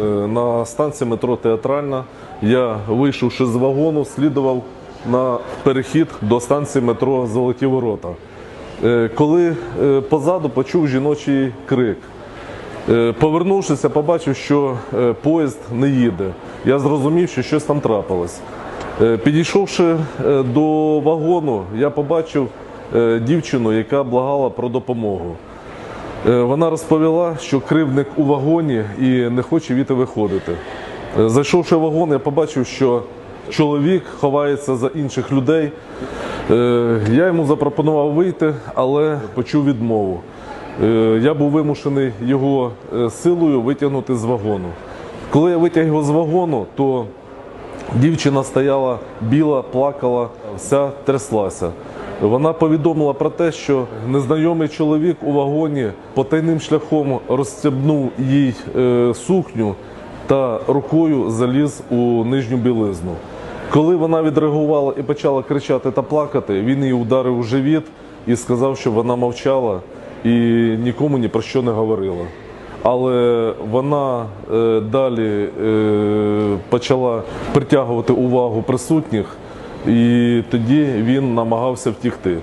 Е, На станції метро Театральна я, вийшовши з вагону, слідував на перехід до станції метро Золоті Ворота. Е, Коли е, позаду почув жіночий крик. Повернувшися, побачив, що поїзд не їде. Я зрозумів, що щось там трапилось. Підійшовши до вагону, я побачив дівчину, яка благала про допомогу. Е, Вона розповіла, що кривдник у вагоні і не хоче віти виходити. Е, Зайшовши в вагон, я побачив, що чоловік ховається за інших людей. Е, Я йому запропонував вийти, але почув відмову. Я був вимушений його силою витягнути з вагону. Коли я витяг його з вагону, то Дівчина стояла біла, плакала, вся тряслася. Вона повідомила про те, що незнайомий чоловік у вагоні потайним шляхом розстебнув їй е, сукню та рукою заліз у нижню білизну. Коли вона відреагувала і почала кричати та плакати, він її ударив у живіт і сказав, що вона мовчала і нікому ні про що не говорила. Але вона е, далі е, почала притягувати увагу присутніх, і тоді він намагався втікти.